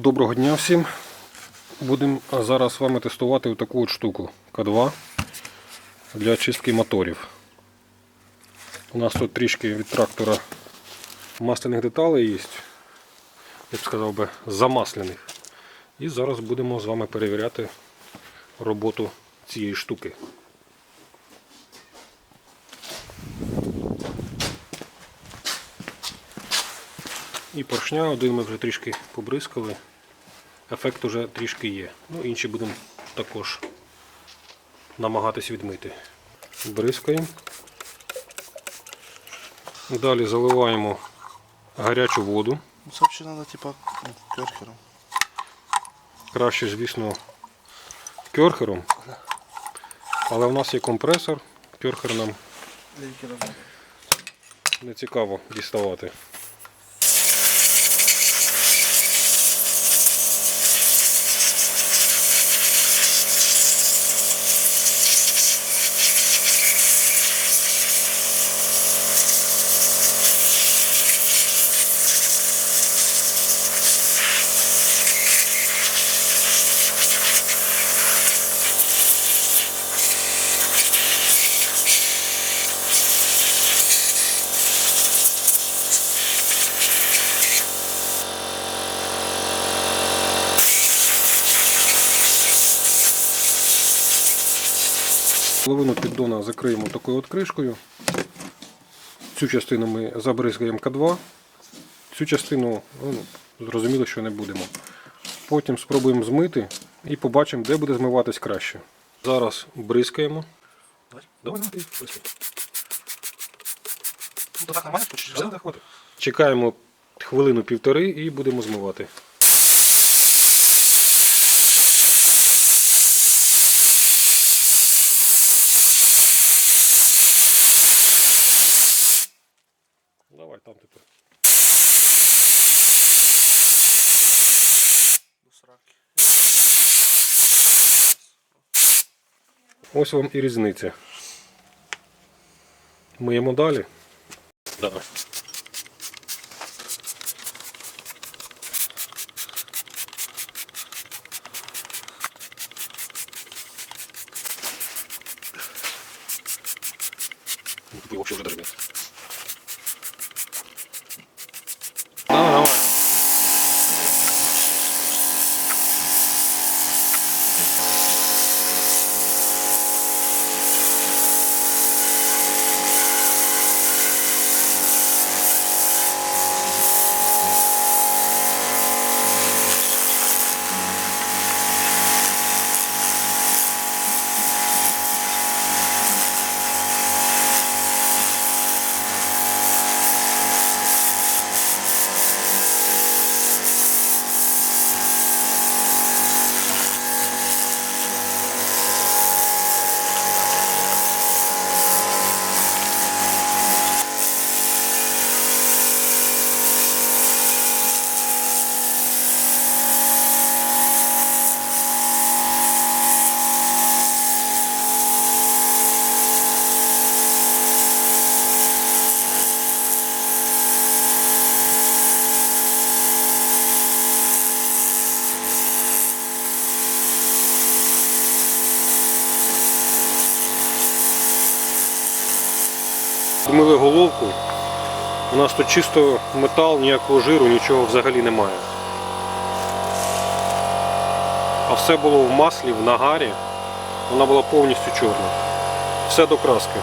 Доброго дня всім. Будемо зараз з вами тестувати таку от штуку К2 для чистки моторів. У нас тут трішки від трактора масляних деталей є, я б сказав би, замасляних. І зараз будемо з вами перевіряти роботу цієї штуки. І поршня один ми вже трішки побризкали. Ефект уже трішки є. Ну, інші будемо також намагатись відмити. Бризкаємо. Далі заливаємо гарячу воду. Це взагалі треба, типа, ну, керхером. Краще, звісно, кьорхером. Але в нас є компресор. Кьорхер нам не цікаво діставати. Половину піддона закриємо такою от кришкою. Цю частину ми забризгаємо К2. Цю частину ну, зрозуміло, що не будемо. Потім спробуємо змити і побачимо, де буде змиватись краще. Зараз бризкаємо. Давай. Давай. Ну, хватить. Чекаємо хвилину-півтори і будемо змивати. Давай там тепер. До сраки. Ось вам і різниця. Миємо далі. Давай. Вы вообще уже дорвет. Помили головку. У нас тут чисто метал, ніякого жиру, нічого взагалі немає. А все було в маслі, в нагарі. Вона була повністю чорна. Все до краски.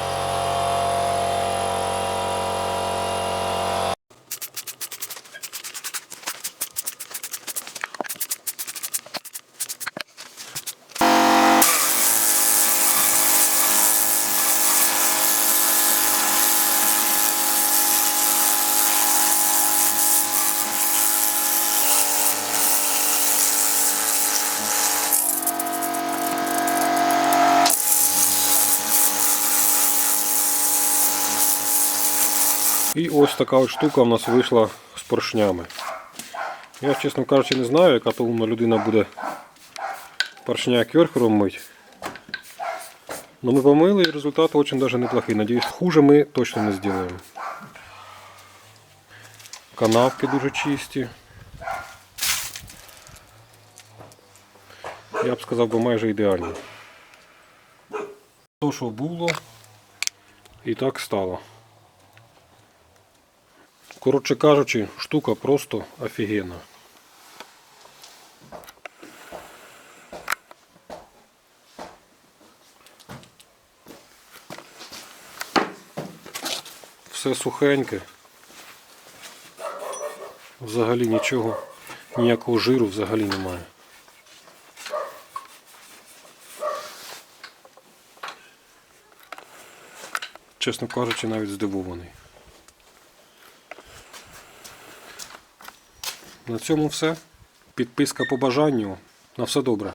І ось така от штука в нас вийшла з поршнями. Я, чесно кажучи, не знаю, яка то умна людина буде поршня кьорхером мить. Но ми помили і результат очень даже неплохий. Надіюсь, хуже ми точно не зробимо. Канавки дуже чисті. я б сказав, би майже ідеальні. То, що було, і так стало. Коротше кажучи, штука просто офігенна. Все сухеньке. Взагалі нічого, ніякого жиру взагалі немає. Чесно кажучи, навіть здивований. На цьому все. Підписка по бажанню. На все добре.